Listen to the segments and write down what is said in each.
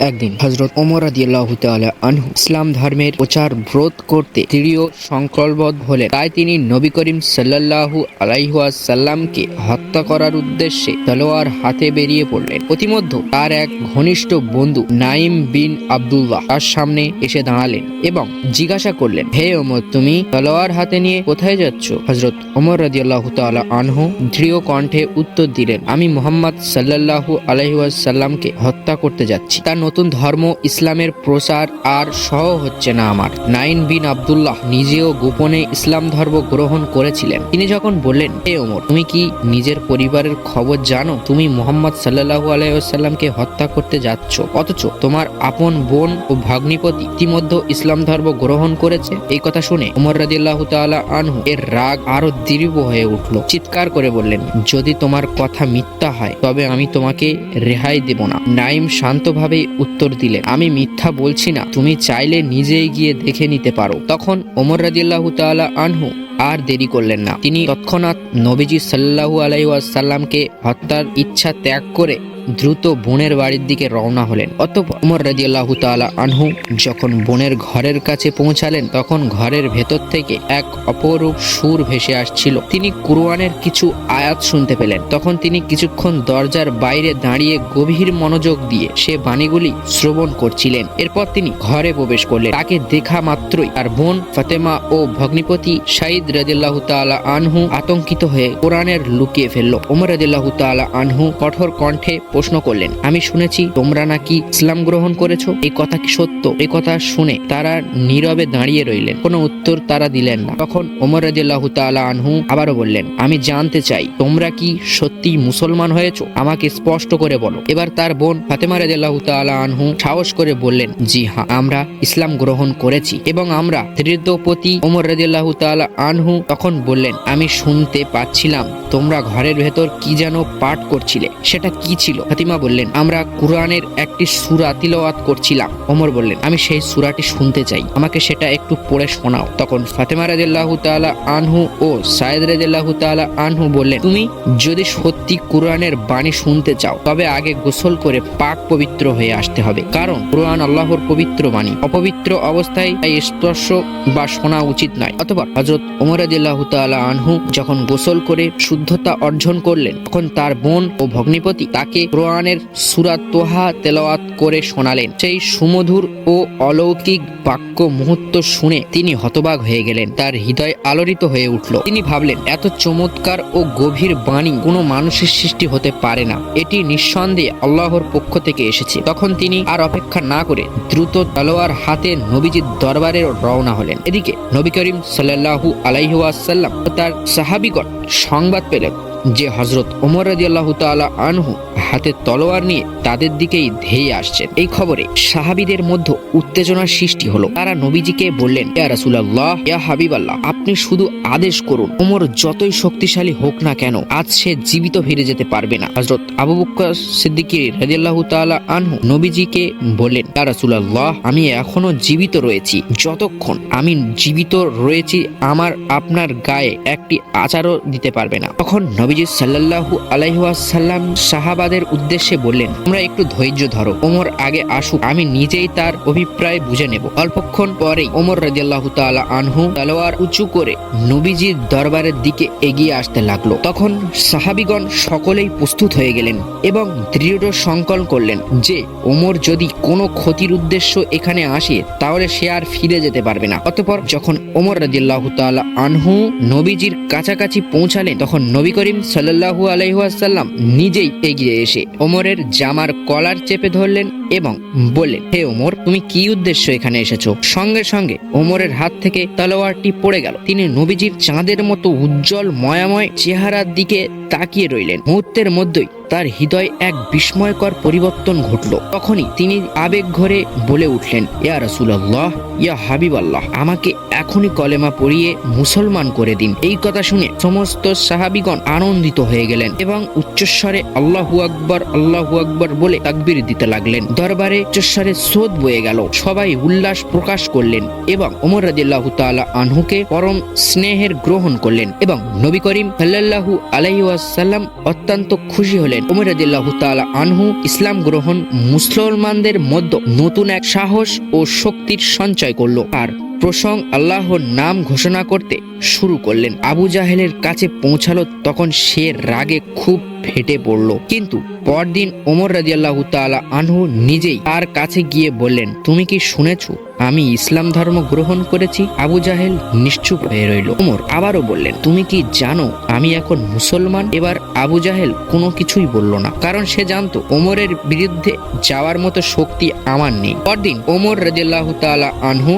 একদিন হজরত ওমর রাদিয়াল্লাহু তাআলা আনহু ইসলাম ধর্মের প্রচার ব্রত করতে দৃঢ় সংকল্পবদ্ধ হলেন। তাই তিনি নবী করিম সাল্লাল্লাহু আলাইহি ওয়াসাল্লামকে হত্যা করার উদ্দেশ্যে তলোয়ার হাতে বেরিয়ে পড়লেন। প্রতিমধ্যে তার এক ঘনিষ্ঠ বন্ধু নাইম বিন আব্দুল্লাহ তার সামনে এসে দাঁড়ালেন এবং জিজ্ঞাসা করলেন, হে ওমর, তুমি তলোয়ার হাতে নিয়ে কোথায় যাচ্ছ? হজরত ওমর রাদিয়াল্লাহু তাআলা আনহু দৃঢ় কণ্ঠে উত্তর দিলেন, আমি মোহাম্মদ সাল্লাল্লাহু আলাইহি ওয়াসাল্লামকে হত্যা করতে যাচ্ছি। তার নতুন ধর্ম, ইসলামের প্রসার আর সহ হচ্ছে না আমার। নাইন বিন আব্দুল্লাহ নিজেও গোপনে ইসলাম ধর্ম গ্রহণ করেছিলেন। তিনি যখন বললেন এ ওমর, তুমি কি নিজের পরিবারের খবর জানো? তুমি মোহাম্মদ সাল্লাল্লাহু আলাইহি ওয়াসাল্লামকে হত্যা করতে যাচ্ছ। অথচ তোমার আপন বোন ও ভগ্নিপতি ইতিমধ্যে ইসলাম ধর্ম গ্রহণ করেছে? এই কথা শুনে উমর রাদিয়াল্লাহু তাআলা আনহু এর রাগ আরও দৃঢ় হয়ে উঠল। চিৎকার করে বললেন, যদি তোমার কথা মিথ্যা হয়, তবে আমি তোমাকে রেহাই দেব না। নাইম শান্তভাবে উত্তর দিলেন আমি মিথ্যা বলছি না, তুমি চাইলে নিজেই গিয়ে দেখে নিতে পারো। তখন ওমর রাদিয়াল্লাহু তালা আনহু আর দেরি করলেন না। তিনি তৎক্ষণাৎ নবীজি সাল্লাহু আলাইসাল্লামকে হত্যার ইচ্ছা ত্যাগ করে দ্রুত বোনের বাড়ির দিকে রওনা হলেন। অতঃপর উমর রাদিয়াল্লাহু তাআলা আনহু যখন বোনের ঘরের কাছে পৌঁছালেন, তখন ঘরের ভেতর থেকে এক অপরূপ সুর ভেসে আসছিল। তিনি কুরআনের কিছু আয়াত শুনতে পেলেন। তখন তিনি কিছুক্ষণ দরজার বাইরে দাঁড়িয়ে গভীর মনোযোগ দিয়ে সে বাণীগুলি শ্রবণ করছিলেন। এরপর তিনি ঘরে প্রবেশ করলেন। তাকে দেখা মাত্রই তার বোন ফাতেমা ও ভগ্নিপতি সাইদ রাদিয়াল্লাহু তাআলা আনহু আতঙ্কিত হয়ে কোরআনের লুকিয়ে ফেলল। ওমর রাদিয়াল্লাহু তাআলা আনহু কঠোর কণ্ঠে প্রশ্ন করলেন, আমি শুনেছি তোমরা নাকি ইসলাম গ্রহণ করেছ? এই কথা কি সত্য? এই কথা শুনে তারা নীরবে দাঁড়িয়ে রইলেন। কোনো উত্তর তারা দিলেন না। তখন ওমর রাদিয়াল্লাহু তাআলা আনহু আবারও বললেন, আমি জানতে চাই, তোমরা কি সত্যি মুসলমান হয়েছো? আমাকে স্পষ্ট করে বলো। এবার তার বোন ফাতেমা রাদিয়াল্লাহু তাআলা আনহু সাহস করে বললেন, জি হ্যাঁ আমরা ইসলাম গ্রহণ করেছি। এবং আমরা দৃঢ়পতি ওমর রাদিয়াল্লাহু তাআলা আনহু তখন বললেন, আমি শুনতে পাচ্ছিলাম, তোমরা ঘরের ভেতর কি যেন পাঠ করছিলে? সেটা কি ছিল? ফাতিমা বললেন, আমরা কুরআনের একটি সূরা তিলাওয়াত করছিলাম। ওমর বললেন, আমি সেই সূরাটি শুনতে চাই। আমাকে সেটা একটু পড়ে শোনাও। তখন ফাতেমা রাদিয়াল্লাহু তাআলা আনহু ও সায়েদ রাদিয়াল্লাহু তাআলা আনহু বললেন, তুমি যদি সত্যি কুরআনের বাণী শুনতে চাও, তবে আগে গোসল করে পাক পবিত্র হয়ে আসতে হবে। কারণ কুরআন আল্লাহর পবিত্র বাণী। অপবিত্র অবস্থায় তাই স্পর্শ বা শোনা উচিত নয়। অথবা হজরত ওমর রাদিয়াল্লাহু তাআলা আনহু যখন গোসল করে শুদ্ধতা অর্জন করলেন, তখন তার বোন ও ভগ্নিপতি তাকে কোরআনের সূরা তোহা তেলাওয়াত করে শোনালেন। সেই সুমধুর ও অলৌকিক বাক্য মুহূর্ত শুনে তিনি হতবাক হয়ে গেলেন। তার হৃদয় আলোড়িত হয়ে উঠল। তিনি ভাবলেন, এত চমৎকার ও গভীর বাণী কোনো মানুষের সৃষ্টি হতে পারে না। এটি নিঃসন্দেহে আল্লাহর পক্ষ থেকে এসেছে। তখন তিনি আর অপেক্ষা না করে দ্রুত তলোয়ার হাতে নবীজির দরবারে রওনা হলেন। এদিকে নবী করিম সাল্লাল্লাহু আলাইহি ওয়াসাল্লাম ও তার সাহাবিগণ সংবাদ পেলেন। যে হজরত ওমর রাদিয়াল্লাহু তাআলা আনহু হাতে তলোয়ার নিয়ে তাদের দিকেই ধেয়ে আসছেন। এই খবরে সাহাবিদের মধ্যে উত্তেজনার সৃষ্টি হলো। তারা নবীজিকে বললেন, ইয়া রাসূলুল্লাহ, ইয়া হাবিবাল্লাহ, আপনি শুধু আদেশ করুন, ওমর যতই শক্তিশালী হোক না কেন, আজ সে জীবিত ফিরে যেতে পারবে না। হজরত আবু বকর সিদ্দিকী রাদিয়াল্লাহু তাআলা আনহু নবীজিকে বললেন, ইয়া রাসূলুল্লাহ, আমি এখনও জীবিত রয়েছি। যতক্ষণ আমি জীবিত রয়েছি, আমার আপনার গায়ে একটি আচারও দিতে পারবে না। তখন নবীজি সাল্লাল্লাহু আলাইহি ওয়াসাল্লাম সাহাবাদের উদ্দেশ্যে বললেন, তোমরা একটু ধৈর্য ধরো, ওমর আগে আসুক, আমি নিজেই তার অভিপ্রায় বুঝে নেব। অল্পক্ষণ পরেই ওমর রাদিয়াল্লাহু তাআলা আনহু তলোয়ার উঁচু করে নবীজির দরবারের দিকে এগিয়ে আসতে লাগল। তখন সাহাবিগণ সকলেই প্রস্তুত হয়ে গেলেন এবং দৃঢ় সংকল্প করলেন যে, ওমর যদি কোনো ক্ষতির উদ্দেশ্য এখানে আসে, তাহলে সে আর ফিরে যেতে পারবে না। অতঃপর যখন ওমর রাদিয়াল্লাহু তাআলা আনহু নবীজির কাছাকাছি পৌঁছালেন, তখন নবী করিম সাল্লাল্লাহু আলাইহি ওয়াসাল্লাম নিজেই এগিয়ে এসে ওমরের জামার কলার চেপে ধরলেন এবং বললেন, হে ওমর, তুমি কি উদ্দেশ্য এখানে এসেছ? সঙ্গে সঙ্গে ওমরের হাত থেকে তলোয়ারটি পড়ে গেল। তিনি নবীজির চাঁদের মতো উজ্জ্বল, ময়াময় চেহারার দিকে তাকিয়ে রইলেন। মুহূর্তের মধ্যেই তার হৃদয় এক বিস্ময়কর পরিবর্তন ঘটল। তখনই তিনি আবেগ ঘরে বলে উঠলেন, ইয়া রাসূলুল্লাহ, ইয়া হাবিব আল্লাহ আমাকে এখনই কলেমা পড়িয়ে মুসলমান করে দিন। এই কথা শুনে সমস্ত সাহাবিগণ আনন্দিত হয়ে গেলেন এবং উচ্চস্বরে আল্লাহু আকবর আল্লাহু আকবর বলে তাকবীর দিতে লাগলেন। দরবারে উচ্চস্বরে স্রোত বয়ে গেল। সবাই উল্লাস প্রকাশ করলেন এবং ওমর রাদিয়াল্লাহু তাআলা আনহুকে পরম স্নেহের গ্রহণ করলেন এবং নবী করিম সাল্লাল্লাহু আলাইহি ওয়াসাল্লাম অত্যন্ত খুশি হলেন। করলেন ওমর রাদিয়াল্লাহু তাআলা আনহু ইসলাম গ্রহণ মুসলমানদের মধ্যে নতুন এক সাহস ও শক্তির সঞ্চয় করল। আর প্রসং আল্লাহর নাম ঘোষণা করতে শুরু করলেন। আবু জাহেলের কাছে পৌঁছালো তখন সে রাগে খুব ফেটে পড়ল। কিন্তু পরদিন ওমর রাজিয়াল্লাহু তাআলা আনহু নিজেই তার কাছে গিয়ে বললেন, তুমি কি শুনেছো আমি ইসলাম ধর্ম গ্রহণ করেছি, আবু জাহেল নিশ্চুপ হয়ে রইল। ওমর আবারও বললেন, তুমি কি জানো, আমি এখন মুসলমান? এবার আবু জাহেল কোনো কিছুই বলল না, কারণ সে জানতো, ওমরের বিরুদ্ধে যাওয়ার মতো শক্তি আমার নেই। পরদিন ওমর রাজিয়াল্লাহু তাআলা আনহু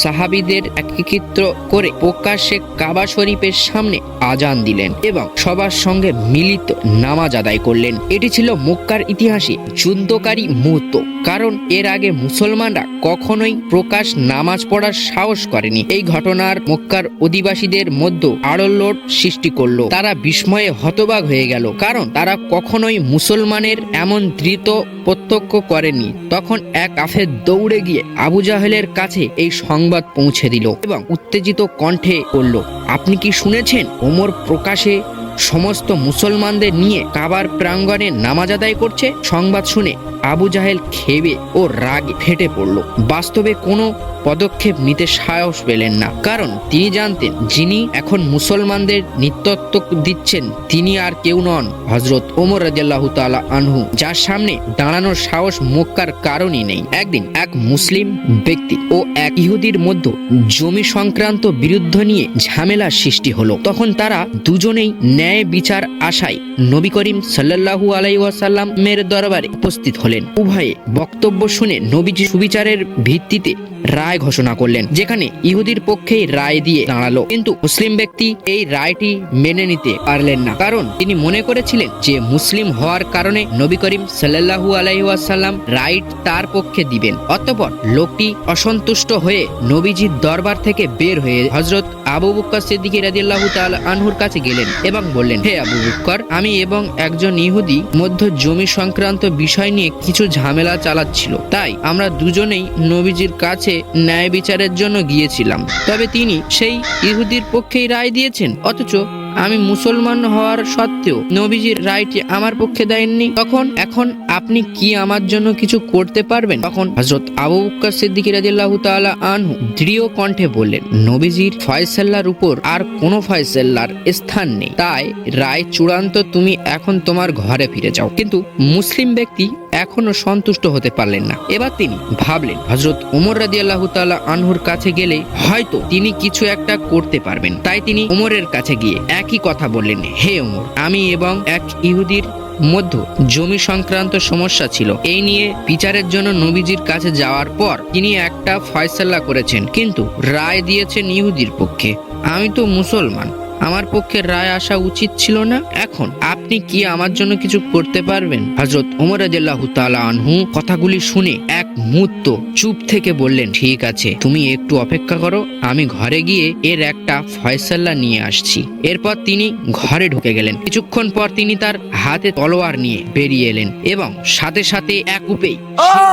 সাহাবিদের একত্রিত করে প্রকাশ্যে কাবা শরীফের সামনে আজান দিলেন এবং সবার সঙ্গে মিলিত নামাজ আদায় করলেন। এটি ছিল মক্কার ইতিহাসে যুদ্ধকারী মুহূর্ত, কারণ এর আগে মুসলমানরা কখনোই প্রকাশ নামাজ পড়ার সাহস করেনি। এই ঘটনার মক্কার অধিবাসীদের মধ্যে আড়ল্লোর সৃষ্টি করল। তারা বিস্ময়ে হতবাক হয়ে গেল, কারণ তারা কখনোই মুসলমানের এমন দৃত প্রত্যক্ষ করেনি। তখন এক কাফের দৌড়ে গিয়ে আবু জাহেলের কাছে এই সংবাদ পৌঁছে দিল এবং উত্তেজিত কণ্ঠে বলল, আপনি কি শুনেছেন? ওমর প্রকাশে সমস্ত মুসলমানদের নিয়ে কাবার প্রাঙ্গণে নামাজ আদায় করছে। সংবাদ শুনে আবু জাহেল খেবে ও রাগে ফেটে পড়ল। বাস্তবে কোনো পদক্ষেপ নিতে সাহস পেলেন না। কারণ তিনি জানতেন, যিনি এখন মুসলমানদের নিত্যত্ব দিচ্ছেন, তিনি আর কেউ নন। হজরত ওমর রাজিয়াল্লাহু তাআলা আনহু, যার সামনে দাঁড়ানোর সাহস মক্কার কারণই নেই। একদিন এক মুসলিম ব্যক্তি ও এক ইহুদির মধ্যে জমি সংক্রান্ত বিরুদ্ধ নিয়ে ঝামেলার সৃষ্টি হলো। তখন তারা দুজনেই ন্যায় বিচার আশায় নবী করিম সাল্লাল্লাহু আলাই ওয়াসাল্লামের দরবারে উপস্থিত হলেন। উভয়ে বক্তব্য শুনে নবীজি সুবিচারের ভিত্তিতে রায় ঘোষণা করলেন, যেখানে ইহুদির পক্ষেই রায় দিয়ে দাঁড়াল। কিন্তু মুসলিম ব্যক্তি এই রায়টি মেনে নিতে পারলেন না, কারণ তিনি মনে করেছিলেন যে মুসলিম হওয়ার কারণে নবী করিম সাল্লাল্লাহু আলাইহি ওয়াসাল্লাম রাইট তার পক্ষে দিবেন। অতঃপর লোকটি অসন্তুষ্ট হয়ে নবীজির দরবার থেকে বের হয়ে হজরত আবু বক্কর সিদ্দিকী রাদিয়াল্লাহু তাআলা আনহুর কাছে গেলেন এবং বললেন, হে আবু বক্কর, আমি এবং একজন ইহুদি মধ্য জমি সংক্রান্ত বিষয় নিয়ে কিছু ঝামেলা চালাচ্ছিল। তাই আমরা দুজনেই নবীজির কাছে ন্যায় বিচারের জন্য গিয়েছিলাম। তবে তিনি সেই ইহুদির পক্ষেই রায় দিয়েছেন, অথচ আমি মুসলমান হওয়ার সত্ত্বেও নবীজির রায়টি আমার পক্ষে দেয়নি, তখন এখন আপনি কি আমার জন্য কিছু করতে পারবেন? তখন হজরত আবু বকর সিদ্দিক রাদিয়াল্লাহু তাআলা আনহু দৃঢ় কণ্ঠে বললেন, নবীজির ফয়সাল্লার উপর আর কোনো ফয়সাল্লার স্থান নেই। তাই রায় চূড়ান্ত তুমি এখন তোমার ঘরে ফিরে যাও। কিন্তু মুসলিম ব্যক্তি এখনও সন্তুষ্ট হতে পারলেন না। এবার তিনি ভাবলেন হজরত উমর রাদিয়াল্লাহু তাআলা আনহুর কাছে গেলে হয়তো তিনি কিছু একটা করতে পারবেন। তাই তিনি উমরের কাছে গিয়ে একই কথা বললেন, হে উমর, আমি এবং এক ইহুদির মধ্য জমি সংক্রান্ত সমস্যা ছিল। এই নিয়ে বিচারের জন্য নবীজির কাছে যাওয়ার পর তিনি একটা ফয়সাল্লা করেছেন, কিন্তু রায় দিয়েছেন ইহুদির পক্ষে। আমি তো মুসলমান আমার পক্ষে রায় আসা উচিত ছিল না। এখন আপনি কি আমার জন্য কিছু করতে পারবেন? হজরত ওমর তাআলা আনহু কথাগুলি শুনে এক মুহূর্ত চুপ থেকে বললেন ঠিক আছে তুমি একটু অপেক্ষা করো আমি ঘরে গিয়ে এর একটা ফয়সাল্লা নিয়ে আসছি। এরপর তিনি ঘরে ঢুকে গেলেন। কিছুক্ষণ পর তিনি তার হাতে তলোয়ার নিয়ে বেরিয়ে এলেন এবং সাথে সাথে এক উপেই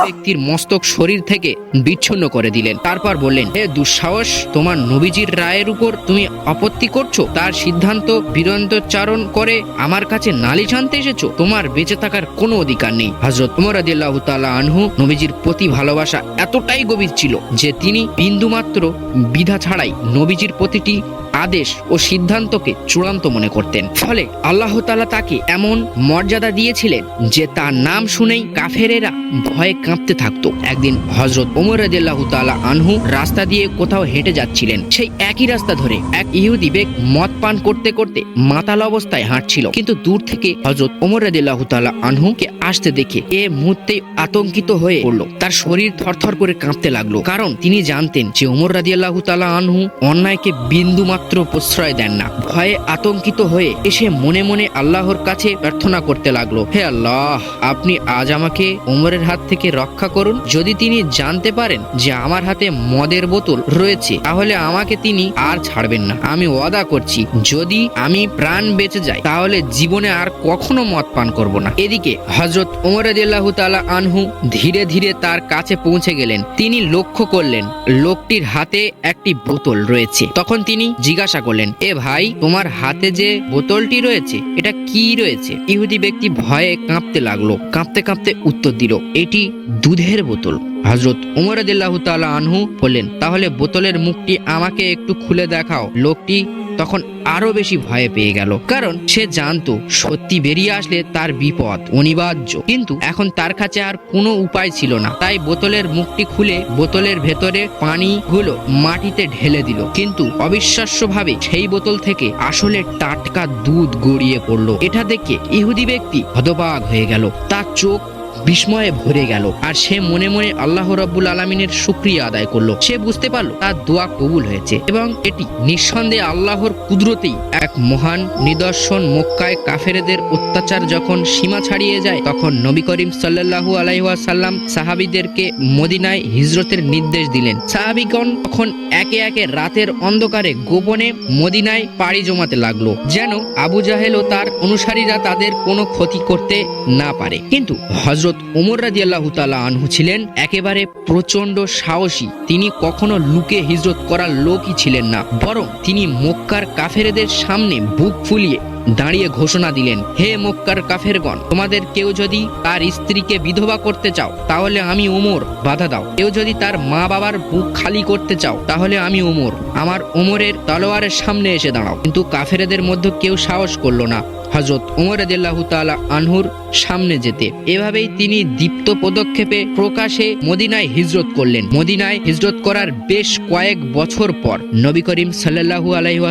ব্যক্তির মস্তক শরীর থেকে বিচ্ছিন্ন করে দিলেন। তারপর বললেন হে দুঃসাহস তোমার নবীজির রায়ের উপর তুমি আপত্তি করছ? তার সিদ্ধান্ত বিরন্তচারণ করে আমার কাছে নালিশ আনতে এসেছ? তোমার বেঁচে থাকার কোনো অধিকার নেই। হজরত উমর রাদিয়াল্লাহু তাআলা আনহু নবীজির প্রতি ভালোবাসা এতটাই গভীর ছিল যে তিনি বিন্দুমাত্র বিধা ছাড়াই নবীজির প্রতিটি আদেশ ও সিদ্ধান্তকে চূড়ান্ত মনে করতেন। ফলে আল্লাহ তালা তাকে এমন মর্যাদা দিয়েছিলেন যে তার নাম শুনেই কাফেরেরা ভয়ে কাঁপতে থাকতো। একদিন হজরত ওমর রাদিয়াল্লাহু তাআলা আনহু রাস্তা দিয়ে কোথাও হেঁটে যাচ্ছিলেন। সেই একই রাস্তা ধরে এক ইহুদি বেগ মদ পান করতে করতে মাতাল অবস্থায় হাঁটছিল। কিন্তু দূর থেকে হজরত ওমর রাদিয়াল্লাহু তাআলা আনহুকে আসতে দেখে এ মুহূর্তে আতঙ্কিত হয়ে পড়ল। তার শরীর থরথর করে কাঁপতে লাগল। কারণ তিনি জানতেন যে ওমর রাদিয়াল্লাহু তাআলা আনহু অন্যায়কে বিন্দু মাত্র প্রশ্রয় দেন না। ভয়ে আতঙ্কিত হয়ে এসে মনে মনে আল্লাহর কাছে প্রার্থনা করতে লাগল, হে আল্লাহ, আপনি আজ আমাকে ওমরের হাত থেকে রক্ষা করুন। যদি তিনি জানতে পারেন যে আমার হাতে মদের বোতল রয়েছে, তাহলে আমাকে তিনি আর ছাড়বেন না। আমি ওয়াদা করছি যদি আমি প্রাণ বেঁচে যাই, তাহলে জীবনে আর কখনো মদ পান করব না। এদিকে হজরত ওমর রাদিয়াল্লাহু তাআলা আনহু ধীরে ধীরে তার কাছে পৌঁছে গেলেন। তিনি লক্ষ্য করলেন, লোকটির হাতে একটি বোতল রয়েছে। তখন তিনি জিজ্ঞাসা করলেন, এ ভাই, তোমার হাতে যে বোতলটি রয়েছে, এটা কি রয়েছে? ইহুদি ব্যক্তি ভয়ে কাঁপতে লাগল। কাঁপতে কাঁপতে উত্তর দিল, এটি দুধের বোতল। হজরত উমর আদিল্লাহ তাআলা আনহু বললেন, তাহলে বোতলের মুখটি আমাকে একটু খুলে দেখাও। লোকটি তখন আরও বেশি ভয়ে পেয়ে গেল। কারণ সে জানতো, সত্যি বেরিয়ে আসলে তার বিপদ অনিবার্য। কিন্তু এখন তার কাছে আর কোনো উপায় ছিল না। তাই বোতলের মুখটি খুলে বোতলের ভেতরে পানিগুলো মাটিতে ঢেলে দিল। কিন্তু অবিশ্বাস্যভাবে সেই বোতল থেকে আসলে টাটকা দুধ গড়িয়ে পড়ল। এটা দেখে ইহুদি ব্যক্তি হতবাক হয়ে গেল। তার চোখ বিস্ময়ে ভরে গেল। আর সে মনে মনে আল্লাহ রব্বুল আলমিনের শুক্রিয়া আদায় করল। সে বুঝতে পারল, তার দোয়া কবুল হয়েছে এবং এটি নিঃসন্দেহে আল্লাহর কুদরতেই এক মহান নিদর্শন মক্কায় কাফেরেদের অত্যাচার যখন সীমা ছাড়িয়ে যায়, তখন নবী করিম সাল্লাল্লাহু আলাইহাল্লাম সাহাবিদেরকে মদিনায় হিজরতের নির্দেশ দিলেন। সাহাবিগণ তখন একে একে রাতের অন্ধকারে গোপনে মদিনায় পাড়ি জমাতে লাগল, যেন আবু জাহেল ও তার অনুসারীরা তাদের কোনো ক্ষতি করতে না পারে। কিন্তু হজরত ওমর রাজি আল্লাহ আনহু ছিলেন একেবারে প্রচণ্ড সাহসী। তিনি কখনো লুকে হিজরত করার লোকই ছিলেন না, বরং তিনি মক্কার কাফেরেদের সামনে বুক ফুলিয়ে দাঁড়িয়ে ঘোষণা দিলেন, হে মক্কার কাফেরগণ, তোমাদের কেউ যদি তার স্ত্রীকে বিধবা করতে চাও, তাহলে আমি ওমর, বাধা দাও। কেউ যদি তার মা বাবার বুক খালি করতে চাও, তাহলে আমি ওমর। আমার ওমরের তলোয়ারের সামনে এসে দাঁড়াও। কিন্তু কাফেরেদের মধ্যে কেউ সাহস করল না। হজরত উমর রাদিয়াল্লাহু তাআলা আনহুর সামনে যেতে। এভাবেই তিনি দীপ্ত পদক্ষেপে প্রকাশে মদিনায় হিজরত করলেন। মদিনায় হিজরত করার বেশ কয়েক বছর পর নবী করিম সাল্লাল্লাহু আলাইহি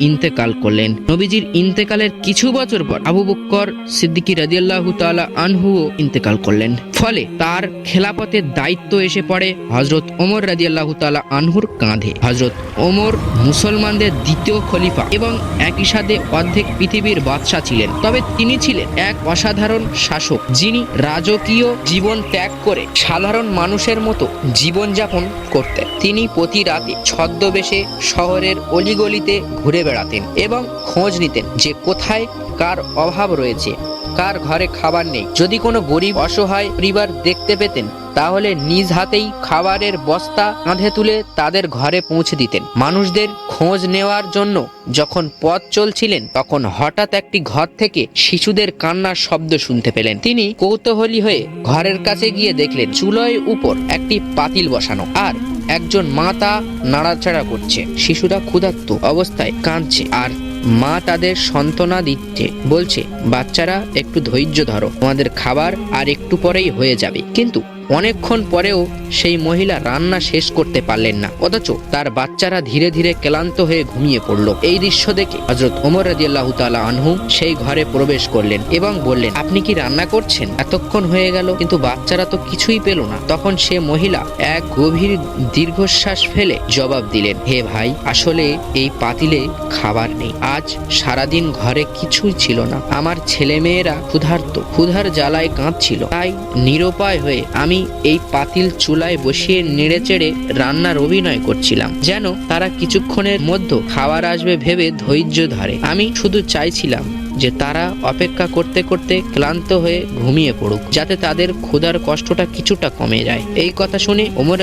ইন্তেকাল করলেন। নবীজির ইন্তেকালের কিছু বছর পর আবু বক্কর সিদ্দিকি রাদিয়াল্লাহু তাআলা আনহুও ইন্তেকাল করলেন। ফলে তার খেলাপথের দায়িত্ব এসে পড়ে হজরত ওমর রাদিয়াল্লাহু তাআলা আনহুর কাঁধে। হজরত ওমর মুসলমানদের দ্বিতীয় খলিফা এবং একই সাথে অর্ধেক পৃথিবীর বাদশাহ ছিলেন। তবে তিনি ছিলেন এক অসাধারণ শাসক যিনি রাজকীয় জীবন ত্যাগ করে সাধারণ মানুষের মতো জীবনযাপন করতেন। তিনি প্রতি রাতে ছদ্মবেশে শহরের অলিগলিতে ঘুরে বেড়াতেন এবং খোঁজ নিতেন যে কোথায় কার অভাব রয়েছে? কার ঘরে খাবার নেই? যদি কোনো গরিব অসহায় পরিবার দেখতে পেতেন, তাহলে নিজ হাতেই খাবারের বস্তা কাঁধে তুলে তাদের ঘরে পৌঁছে দিতেন। মানুষদের খোঁজ নেওয়ার জন্য যখন পথ চলছিলেন, তখন হঠাৎ একটি ঘর থেকে শিশুদের কান্নার শব্দ শুনতে পেলেন। তিনি কৌতূহলী হয়ে ঘরের কাছে গিয়ে দেখলেন, চুলোয় উপর একটি পাতিল বসানো আর একজন মা তা নাড়াচাড়া করছে। শিশুরা ক্ষুধার্ত অবস্থায় কাঁদছে আর মা তাদের সন্তনা দিচ্ছে। বলছে, বাচ্চারা, একটু ধৈর্য ধরো। তোমাদের খাবার আর একটু পরেই হয়ে যাবে। কিন্তু অনেকক্ষণ পরেও সেই মহিলা রান্না শেষ করতে পারলেন না। অথচ তার বাচ্চারা ধীরে ধীরে ক্লান্ত হয়ে ঘুমিয়ে পড়ল। এই দৃশ্য দেখে হজরত ওমর রাজিয়াল্লাহ তালা আনহু সেই ঘরে প্রবেশ করলেন এবং বললেন, আপনি কি রান্না করছেন? এতক্ষণ হয়ে গেল, কিন্তু বাচ্চারা তো কিছুই পেল না। তখন সে মহিলা এক গভীর দীর্ঘশ্বাস ফেলে জবাব দিলেন, হে ভাই, আসলে এই পাতিলে খাবার নেই। আজ সারাদিন ঘরে কিছুই ছিল না। আমার ছেলে মেয়েরা ক্ষুধার্ত। ক্ষুধার জ্বালায় কাঁদছিল। তাই নিরুপায় হয়ে আমি এই পাতিল চুলায় বসিয়ে নেড়ে চেড়ে রান্নার অভিনয় করছিলাম। যেন তারা কিছুক্ষণের মধ্যে খাবার আসবে ভেবে ধৈর্য ধরে। আমি শুধু চাইছিলাম যে তারা অপেক্ষা করতে করতে ক্লান্ত হয়ে ঘুমিয়ে পড়ুক, যাতে তাদের ক্ষুধার কষ্টটা কিছুটা কমে যায়। এই কথা শুনে ওমর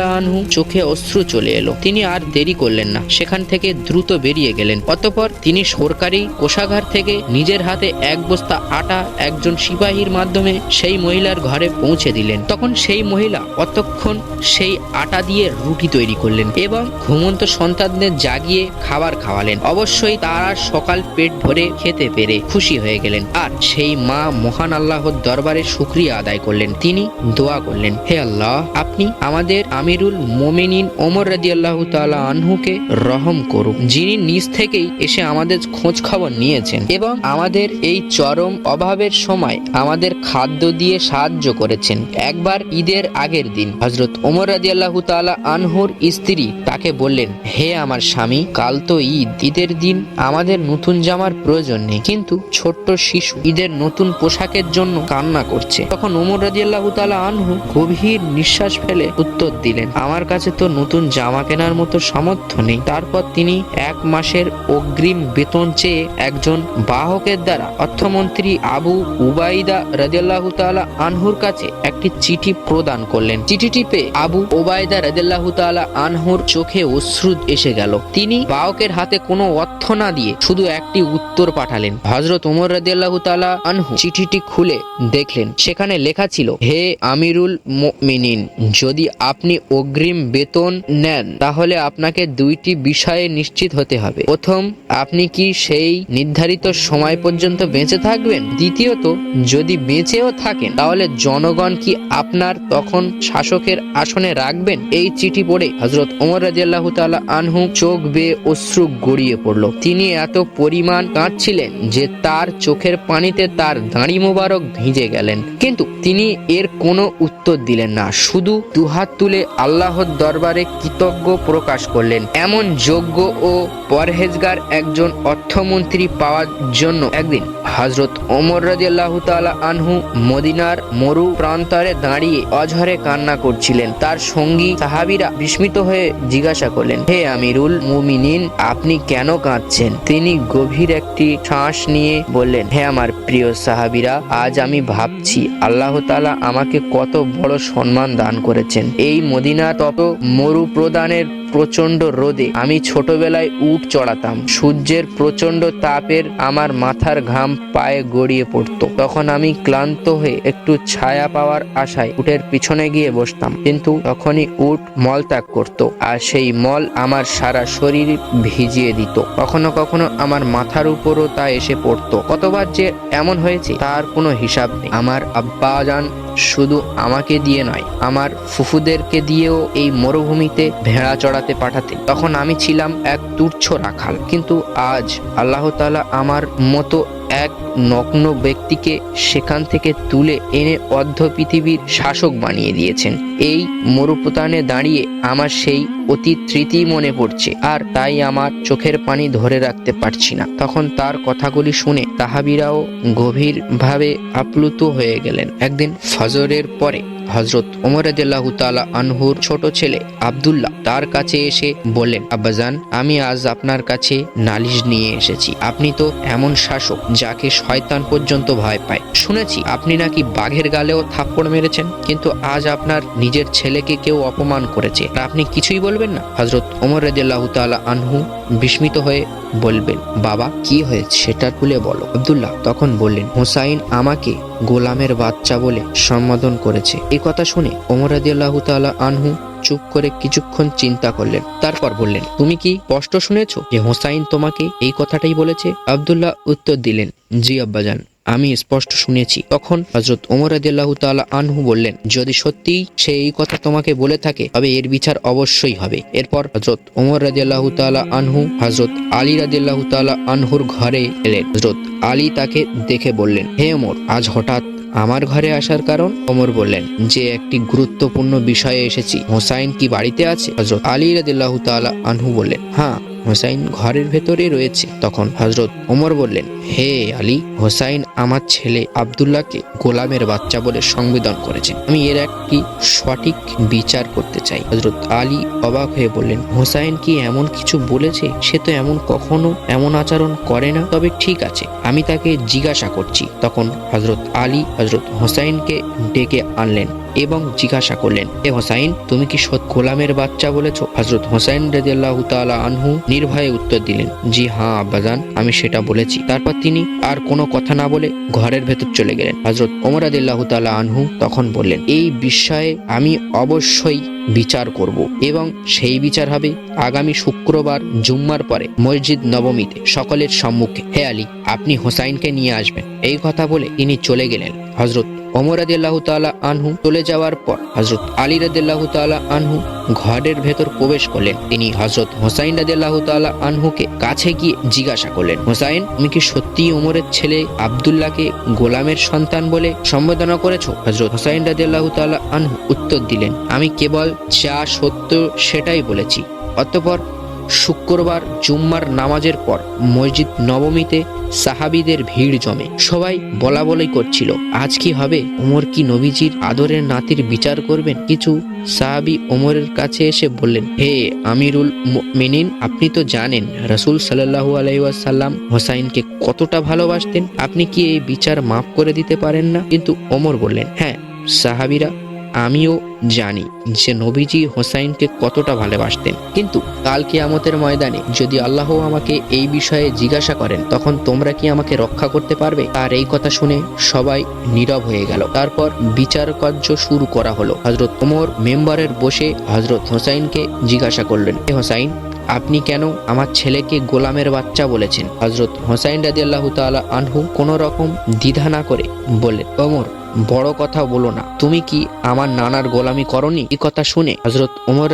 আনহু চোখে অশ্রু চলে এলো। তিনি আর দেরি করলেন না, সেখান থেকে দ্রুত বেরিয়ে গেলেন। অতঃপর তিনি সরকারি কোষাঘার থেকে নিজের হাতে এক বস্তা আটা একজন সিপাহীর মাধ্যমে সেই মহিলার ঘরে পৌঁছে দিলেন। তখন সেই মহিলা অতক্ষণ সেই আটা দিয়ে রুটি তৈরি করলেন এবং ঘুমন্ত সন্তানদের জাগিয়ে খাবার খাওয়ালেন। অবশ্যই তারা সকাল পেট ভরে খেতে পেরে খুশি হয়ে গেলেন। আর সেই মা মহান আল্লাহর দরবারে শুক্রিয়া আদায় করলেন। তিনি দোয়া করলেন, হে আল্লাহ, আপনি আমাদের আমিরুল মোমিনিন ওমর রাজি আল্লাহ তাআলা আনহুকে রহম করুন। যিনি নিজ থেকেই এসে আমাদের খোঁজ খবর নিয়েছেন এবং আমাদের এই চরম অভাবের সময় আমাদের খাদ্য দিয়ে সাহায্য করেছেন। একবার ঈদের আগের দিন হজরত ওমর রাজি আল্লাহ তাআলা আনহুর স্ত্রী তাকে বললেন, হে আমার স্বামী, কাল তো ঈদ। ঈদের দিন আমাদের নতুন জামার প্রয়োজন। নেই কিন্তু ছোট্ট শিশু ঈদের নতুন পোশাকের জন্য কান্না করছে। তখন ওমর রাজিয়াল্লাহ তালা আনহু গভীর নিঃশ্বাস ফেলে উত্তর দিলেন, আমার কাছে তো নতুন জামা কেনার মতো সামর্থ্য নেই। তারপর তিনি এক মাসের অগ্রিম বেতন চেয়ে একজন বাহকের দ্বারা অর্থমন্ত্রী আবু উবাইদা রাজিয়াল্লাহ তালা আনহুর কাছে একটি চিঠি প্রদান করলেন। চিঠিটি পেয়ে আবু ওবায়দা রাজিয়াল্লাহ তালা আনহুর চোখে অশ্রু এসে গেল। তিনি বাহকের হাতে কোনো অর্থ না দিয়ে শুধু একটি উত্তর পাঠালেন। হজরত ওমর রাজিয়াল্লাহ তালা আনহু চিঠিটি খুলে দেখলেন। সেখানে লেখা ছিল, হে আমিরুল মিনিন যদি আপনি অগ্রিম বেতন নেন, তাহলে আপনাকে দুইটি বিষয়ে নিশ্চিত হতে হবে। প্রথম, আপনি কি সেই নির্ধারিত সময় পর্যন্ত বেঁচে থাকবেন? দ্বিতীয়ত, যদি বেঁচেও থাকেন, তাহলে জনগণ কি আপনার তখন শাসকের আসনে রাখবেন? এই চিঠি পড়ে হজরত ওমর রাজিয়াল্লাহ তাআলা আনহু চোখ বেয়ে অশ্রু গড়িয়ে পড়ল। তিনি এত পরিমাণ কাঁদছিলেন যে তার চোখের পানিতে তার দাঁড়ি মোবারক ভিজে গেলেন। কিন্তু তিনি এর কোনো উত্তর দিলেন না। শুধু দুহাত তুলে আল্লাহর দরবারে কৃতজ্ঞ প্রকাশ করলেন। এমন যোগ্য ও পরহেজগার একজন অর্থমন্ত্রী পাওয়ার জন্য একদিন হজরত ওমর রাজিয়াল্লাহ তাআলা আনহু মদিনার মরু প্রান্তরে দাঁড়িয়ে অঝরে কান্না করছিলেন। তার সঙ্গী সাহাবিরা বিস্মিত হয়ে জিজ্ঞাসা করলেন, হে আমিরুল মুমিনিন, আপনি কেন কাঁদছেন? তিনি গভীর একটি শ্বাস নিয়ে বললেন, হে আমার প্রিয় সাহাবিরা, আজ আমি ভাবছি, আল্লাহ তালা আমাকে কত বড় সম্মান দান করেছেন। এই মদিনা তত মরু প্রদানের প্রচণ্ড রোদে আমি ছোটবেলায় উট চড়াতাম। সূর্যের প্রচণ্ড তাপের আমার মাথার ঘাম পায়ে গড়িয়ে পড়তো। তখন আমি ক্লান্ত হয়ে একটু ছায়া পাওয়ার আশায় উটের পিছনে গিয়ে বসতাম। কিন্তু তখনই উট মল ত্যাগ করতো আর সেই মল আমার সারা শরীর ভিজিয়ে দিত। কখনো কখনো আমার মাথার উপরও তা এসে পড়তো। কতবার যে এমন হয়েছে তার কোনো হিসাব নেই। আমার আব্বা আব্বাজান শুধু আমাকে দিয়ে নয়, আমার ফুফুদেরকে দিয়েও এই মরুভূমিতে ভেড়া চড়াতে পাঠাতে। তখন আমি ছিলাম এক তুচ্ছ রাখাল। কিন্তু আজ আল্লাহ তাআলা আমার মতো এক নগ্ন ব্যক্তিকে সেখান থেকে তুলে এনে অর্ধ পৃথিবীর শাসক বানিয়ে দিয়েছেন। এই মরুপ্রতানে দাঁড়িয়ে আমার সেই অতি তৃতি মনে পড়ছে, আর তাই আমার চোখের পানি ধরে রাখতে পারছি না। তখন তার কথাগুলি শুনে তাহাবিরাও গভীরভাবে আপ্লুত হয়ে গেলেন। একদিন ফজরের পরে হজরত ওমর তাআলা আনহুর ছোট ছেলে আব্দুল্লাহ তার কাছে এসে বললেন, আব্বাজান, আমি আজ আপনার কাছে নালিশ নিয়ে এসেছি। আপনি তো এমন শাসক যাকে শয়তান পর্যন্ত ভয় পায়। শুনেছি আপনি নাকি বাঘের গালেও থাপ্পড় মেরেছেন, কিন্তু আজ আপনার নিজের ছেলেকে কেউ অপমান করেছে। আপনি কিছুই বলবেন না? হজরত ওমর রাদিয়াল্লাহু তাআলা আনহু বিস্মিত হয়ে বলবেন, বাবা, কি হয়েছে সেটা খুলে বলো। আবদুল্লাহ তখন বললেন, হুসাইন আমাকে গোলামের বাচ্চা বলে সম্মোধন করেছে। এই কথা শুনে ওমর আদিয়াল্লাহ তালা আনহু চুপ করে কিছুক্ষণ চিন্তা করলেন। তারপর বললেন, তুমি কি স্পষ্ট শুনেছ যে হোসাইন তোমাকে এই কথাটাই বলেছে? আবদুল্লাহ উত্তর দিলেন, জি আব্বাজান। আমি স্পষ্ট শুনেছি। তখন হজরত ওমর রাদিয়াল্লাহু তাআলা আনহু বললেন, যদি সত্যিই সে এই কথা তোমাকে বলে থাকে, তবে এর বিচার অবশ্যই হবে। এরপর হজরত ওমর রাদিয়াল্লাহু তাআলা আনহু হজরত আলী রাদিয়াল্লাহু তাআলা আনহুর ঘরে এলেন। হজরত আলী তাকে দেখে বললেন, হে ওমর, আজ হঠাৎ আমার ঘরে আসার কারণ? ওমর বললেন, যে একটি গুরুত্বপূর্ণ বিষয়ে এসেছি। হোসাইন কি বাড়িতে আছে? হজরত আলী রাদিল্লাহ তাআলা আনহু বললেন হ্যাঁ হোসাইন ঘরের ভেতরে রয়েছে। তখন হজরত ওমর বললেন হে আলী, হোসাইন আমার ছেলে আবদুল্লাহকে গোলামের বাচ্চা বলে সংবেদন করেছে। আমি এর একটি সঠিক বিচার করতে চাই। হজরত আলী অবাক হয়ে বললেন, হোসাইন কি এমন কিছু বলেছে? সে তো এমন কখনো এমন আচরণ করে না। তবে ঠিক আছে, আমি তাকে জিজ্ঞাসা করছি। তখন হজরত আলী হজরত হোসাইনকে ডেকে আনলেন এবং জিজ্ঞাসা করলেন, এ হোসাইন, তুমি কি সৎ গোলামের বাচ্চা বলেছ? হজরত হোসাইন রাদিয়াল্লাহু তাআলা আনহু নির্ভয়ে উত্তর দিলেন, জি হ্যাঁ আব্বাজান, আমি সেটা বলেছি। তারপর তিনি আর কোনো কথা না বলে ঘরের ভেতর চলে গেলেন। হজরত ওমর আদিল্লাহ তালা আনহু তখন বললেন, এই বিষয়ে আমি অবশ্যই বিচার করব এবং সেই বিচার হবে আগামী শুক্রবার জুম্মার পরে মসজিদ নবমীতে। সকলের সম্মুখে, হে আলী, আপনি হোসাইনকে নিয়ে আসবেন। এই কথা বলে তিনি চলে গেলেন। হজরত ওমর রাদিয়াল্লাহু তাআলা আনহু চলে যাওয়ার পর হজরত আলী রাদিয়াল্লাহু তাআলা আনহু ঘরের ভেতর প্রবেশ করলেন। তিনি হজরত হোসাইন রাদিয়াল্লাহু তাআলা আনহুকে কাছে গিয়ে জিজ্ঞাসা করলেন, হোসাইন, তুমি কি সত্যি ওমরের ছেলে আব্দুল্লাহকে গোলামের সন্তান বলে সম্বোধনা করেছ? হজরত হোসাইন রাদিয়াল্লাহু তাআলা আনহু উত্তর দিলেন, আমি কেবল যা সত্য সেটাই বলেছি। অতঃপর শুক্রবার জুম্মার নামাজের পর মসজিদ নবমীতে সাহাবিদের ভিড় জমে। সবাই বলা বলাই করছিল, আজ কি হবে? ওমর কি নবীজির আদরের নাতির বিচার করবেন? কিছু সাহাবি ওমরের কাছে এসে বললেন, হে আমিরুল মিনিন আপনি তো জানেন রসুল সাল্লাহু আলাইসাল্লাম হোসাইনকে কতটা ভালোবাসতেন। আপনি কি এই বিচার মাফ করে দিতে পারেন না? কিন্তু ওমর বললেন হ্যাঁ সাহাবিরা আমিও জানি যে নবীজি হোসাইনকে কতটা ভালোবাসতেন। কিন্তু কাল কিয়ামতের ময়দানে যদি আল্লাহ আমাকে এই বিষয়ে জিজ্ঞাসা করেন, তখন তোমরা কি আমাকে রক্ষা করতে পারবে? আর এই কথা শুনে সবাই নীরব হয়ে গেল। তারপর বিচার কার্য শুরু করা হলো। হজরত ওমর মেম্বারের বসে হজরত হোসাইনকে জিজ্ঞাসা করলেন হে হোসাইন, আপনি কেন আমার ছেলেকে গোলামের বাচ্চা বলেছেন? হজরত হোসাইন রাজি আল্লাহ তালা আনহু কোনো রকম দ্বিধা না করে বললেন, ওমর বড় কথা বলো না। তুমি কি আমার নানার গোলামি করনি? এই কথা শুনে হজরত ওমর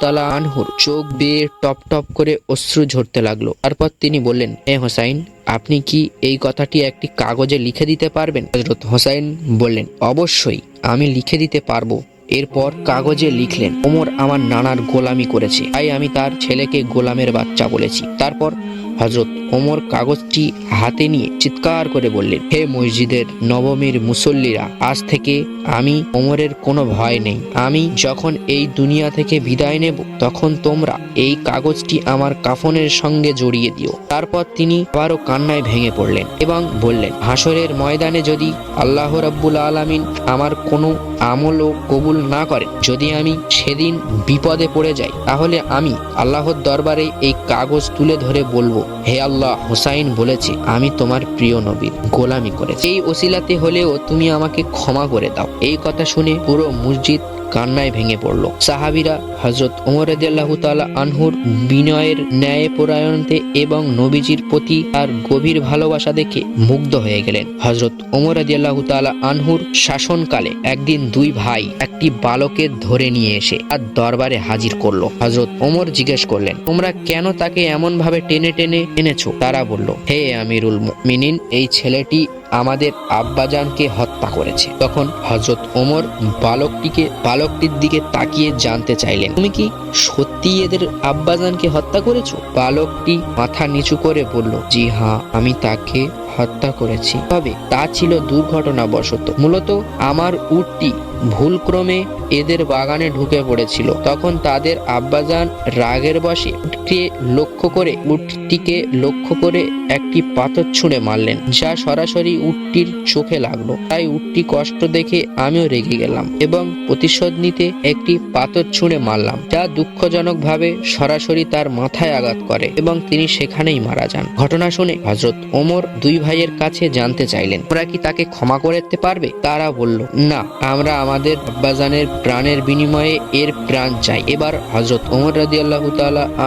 তাআলা আনহুর চোখ বেয়ে টপ টপ করে অশ্রু ঝরতে লাগল। তারপর তিনি বললেন, এ হোসাইন, আপনি কি এই কথাটি একটি কাগজে লিখে দিতে পারবেন? হজরত হোসাইন বললেন, অবশ্যই, আমি লিখে দিতে পারব। এরপর কাগজে লিখলেন ওমর আমার নানার গোলামি করেছে, তাই আমি তার ছেলেকে গোলামের বাচ্চা বলেছি। তারপর হজরত ওমর কাগজটি হাতে নিয়ে চিৎকার করে বললেন, হে মসজিদের নবমীর মুসল্লিরা, আজ থেকে আমি ওমরের কোনো ভয় নেই। আমি যখন এই দুনিয়া থেকে বিদায় নেব, তখন তোমরা এই কাগজটি আমার কাফনের সঙ্গে জড়িয়ে দিও। তারপর তিনি আবারও কান্নায় ভেঙে পড়লেন এবং বললেন হাসরের ময়দানে যদি আল্লাহ রাব্বুল আলামিন আমার কোনো আমলও কবুল না করেন, যদি আমি সেদিন বিপদে পড়ে যাই, তাহলে আমি আল্লাহর দরবারে এই কাগজ তুলে ধরে বলব। হে আল্লাহ, হুসাইন বলেছে, আমি তোমার প্রিয় নবীর গোলামি করেছি। এই ওসিলাতে হলেও তুমি আমাকে ক্ষমা করে দাও। এই কথা শুনে পুরো মসজিদ কান্নায় ভেঙে পড়ল। সাহাবিরা হজরত ওমর রাদিয়াল্লাহু তাআলা আনহুর বিনয়ের ন্যায় পরায়ণতে এবং নবীজির প্রতি তার গভীর ভালোবাসা দেখে মুগ্ধ হয়ে গেলেন। হজরত ওমর রাদিয়াল্লাহু তাআলা আনহুর শাসনকালে একদিন দুই ভাই একটি বালকে ধরে নিয়ে এসে তার দরবারে হাজির করল। হজরত ওমর জিজ্ঞেস করলেন, তোমরা কেন তাকে এমন ভাবে টেনে টেনে এনেছো? তারা বলল, হে আমিরুল মিনিন এই ছেলেটি আমাদের আব্বাজানকে হত্যা করেছে। তখন হজরত ওমর বালকটিকে, বালকটির দিকে তাকিয়ে জানতে চাইলেন, তুমি কি সত্যি এদের আব্বাজানকে হত্যা করেছ? বালকটি মাথা নিচু করে বলল, জি হ্যাঁ আমি তাকে হত্যা করেছি। তবে তা ছিল দুর্ঘটনাবশত। মূলত আমার উটটি ভুলক্রমে এদের বাগানে ঢুকে পড়েছিল। তখন তাদের আব্বাজান রাগের বসে উটকে লক্ষ্য করে, উটটিকে লক্ষ্য করে একটি পাথর ছুঁড়ে মারলেন, যা সরাসরি উটটির চোখে লাগল। তাই উটটি কষ্ট দেখে আমিও রেগে গেলাম এবং প্রতিশোধ নিতে একটি পাথর ছুঁড়ে মারলাম, যা দুঃখজনকভাবে সরাসরি তার মাথায় আঘাত করে এবং তিনি সেখানেই মারা যান। ঘটনা শুনে হজরত ওমর দুই ভাইয়ের কাছে জানতে চাইলেন। ওরা কি তাকে ক্ষমা করতে পারবে? তারা বলল, না, আমরা আমাদের আব্বাজানের প্রাণের বিনিময়ে এর প্রাণ চাই। এবার হজরত ওমর রাজি আল্লাহ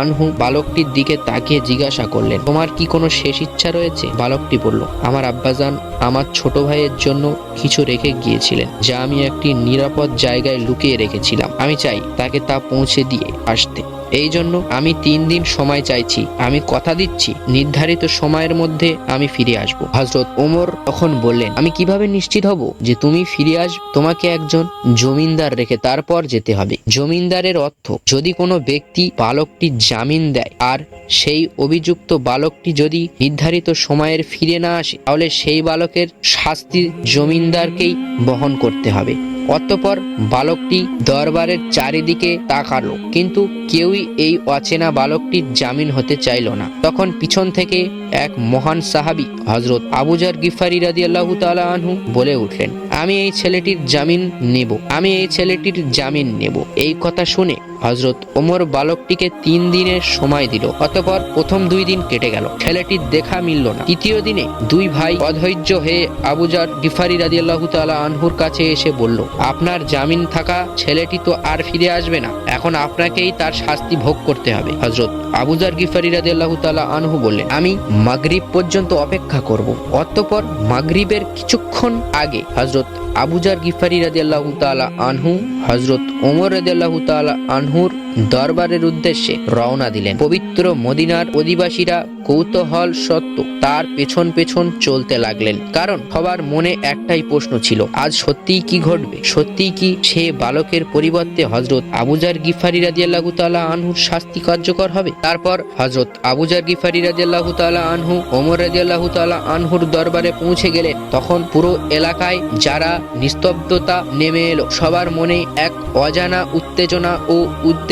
আনহু বালকটির দিকে তাকিয়ে জিজ্ঞাসা করলেন, তোমার কি কোনো শেষ ইচ্ছা রয়েছে? বালকটি বলল, আমার আব্বাজান আমার ছোট ভাইয়ের জন্য কিছু রেখে গিয়েছিলেন, যা আমি একটি নিরাপদ জায়গায় লুকিয়ে রেখেছিলাম। আমি চাই তাকে তা পৌঁছে দিয়ে আসতে। এই জন্য আমি তিন দিন সময় চাইছি। আমি কথা দিচ্ছি। নির্ধারিত সময়ের মধ্যে আমি ফিরে আসব। হজরত ওমর তখন বললেন, আমি কীভাবে নিশ্চিত হব যে তুমি ফিরে আস, তোমাকে একজন জমিনদার রেখে তারপর যেতে হবে। জমিনদারের অর্থ, যদি কোনো ব্যক্তি বালকটি জামিন দেয় আর সেই অভিযুক্ত বালকটি যদি নির্ধারিত সময়ের ফিরে না আসে, তাহলে সেই বালকের শাস্তি জমিনদারকেই বহন করতে হবে। অতঃপর বালকটি দরবারের চারিদিকে তাকালো। কিন্তু কেউই এই অচেনা বালকটির জামিন হতে চাইল না। তখন পিছন থেকে এক মহান সাহাবি হজরত আবুজার গিফারি রাজি আল্লাহ আনহু বলে উঠলেন, আমি এই ছেলেটির জামিন নেব। আমি এই ছেলেটির জামিন নেব। এই কথা শুনে হজরত ওমর বালকটিকে তিন দিনের সময় দিল, অতপর প্রথম দুই দিন কেটে গেল। ছেলেটির দেখা মিলল না। তৃতীয় দিনে দুই ভাই অধৈর্য হয়ে আবুজার গিফারি রাজি আল্লাহ আনহুর কাছে এসে বলল, আপনার জামিন থাকা ছেলেটি তো আর ফিরে আসবে না। এখন আপনাকেই তার শাস্তি ভোগ করতে হবে। হজরত আবুজার গিফারি রাজি আল্লাহ আনহু বললেন, আমি মাগরিব পর্যন্ত অপেক্ষা করব। অতঃপর মাগরিবের কিছুক্ষণ আগে হজরত আবুজার গিফারি রাজিয়াল্লাহ তালা আনহু হজরত ওমর রাজিয়াল্লাহ তালা আনহুর দরবারের উদ্দেশ্যে রওনা দিলেন। পবিত্র মদিনার অধিবাসীরা কৌতূহল সত্ত্ব তার পেছন পেছন চলতে লাগলেন। কারণ সবার মনে একটাই প্রশ্ন ছিল, আজ সত্যিই কি ঘটবে? সত্যিই কি সে বালকের পরিবর্তে হজরত আবুজার গিফারি রাদিয়াল্লাহু তাআলা আনহুর শাস্তি কার্যকর হবে? তারপর হজরত আবুজার গিফারি রাদিয়াল্লাহু তাআলা আনহু, ওমর রাদিয়াল্লাহু তাআলা আনহুর দরবারে পৌঁছে গেলেন। তখন পুরো এলাকায় যারা নিস্তব্ধতা নেমে এলো। সবার মনে এক অজানা উত্তেজনা ও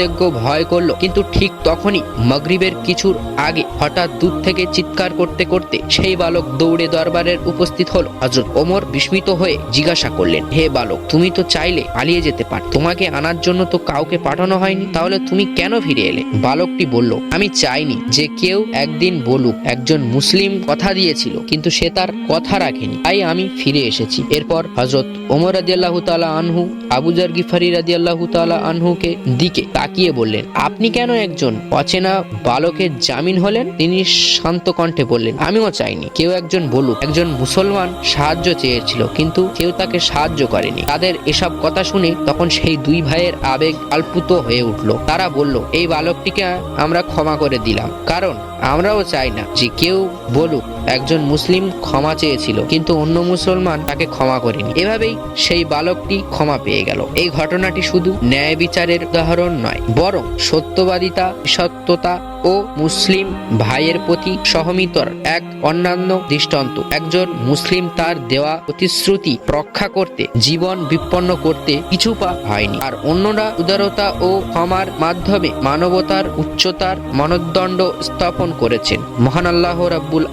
উদ্বেগ্য ভয় করল। কিন্তু ঠিক তখনই মগরিবের কিছুর আগে হঠাৎ দূর থেকে চিৎকার করতে করতে সেই বালক দৌড়ে দরবারের উপস্থিত হলো। হজরত ওমর বিস্মিত হয়ে জিজ্ঞাসা করলেন, হে বালক, তুমি তো চাইলে পালিয়ে যেতে পার। তোমাকে আনার জন্য তো কাউকে পাঠানো হয়নি, তাহলে তুমি কেন ফিরে এলে? বালকটি বলল, আমি চাইনি যে কেউ একদিন বলুক, একজন মুসলিম কথা দিয়েছিল, কিন্তু সে তার কথা রাখেনি। তাই আমি ফিরে এসেছি। এরপর হজরত ওমর রাদিয়াল্লাহু তালা আনহু আবুজার গিফারি রাদিয়াল্লাহু তাআলা আনহুকে দিকে তাকিয়ে বললেন, আপনি কেন একজন অচেনা বালকের জামিন হলেন? তিনি শান্ত কণ্ঠে বললেন, আমিও চাইনি। কেউ একজন বলুক, একজন মুসলমান সাহায্য চেয়েছিল, কিন্তু কেউ তাকে সাহায্য করেনি। তাদের এসব কথা শুনে তখন সেই দুই ভাইয়ের আবেগ আলপুত হয়ে উঠল। তারা বলল, এই বালকটিকে আমরা ক্ষমা করে দিলাম, কারণ আমরাও চাই না যে কেউ বলুক একজন মুসলিম ক্ষমা চেয়েছিল, কিন্তু অন্য মুসলমান তাকে ক্ষমা করেনি। এভাবেই সেই বালকটি ক্ষমা পেয়ে গেল। এই ঘটনাটি শুধু ন্যায় বিচারের উদাহরণ নয়, বরং সত্যবাদিতা, সত্যতা ও মুসলিম ভাইয়ের প্রতি সহমিতর এক অন্যান্য দৃষ্টান্ত। একজন মুসলিম তার দেওয়া প্রতিশ্রুতি রক্ষা করতে, জীবন বিপন্ন করতে কিছু পা হয়নি। আর অন্যরা উদারতা ও ক্ষমার মাধ্যমে মানবতার উচ্চতার মানদণ্ড স্থাপন করেছেন। মহান আল্লাহ রাব্বুল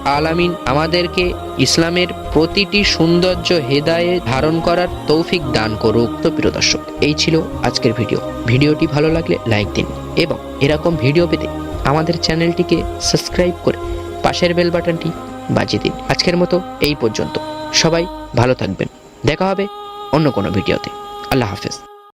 আলামিন আমাদেরকে ইসলামের প্রতিটি সৌন্দর্য হেদায়ে ধারণ করার তৌফিক দান করুক। তো প্রিয় দর্শক, এই ছিল আজকের ভিডিও। ভিডিওটি ভালো লাগলে লাইক দিন এবং এরকম ভিডিও পেতে আমাদের চ্যানেলটিকে সাবস্ক্রাইব করে পাশের বেল বাটনটি বাজিয়ে দিন। আজকের মতো এই পর্যন্ত। সবাই ভালো থাকবেন। দেখা হবে অন্য কোনো ভিডিওতে। আল্লাহ হাফেজ।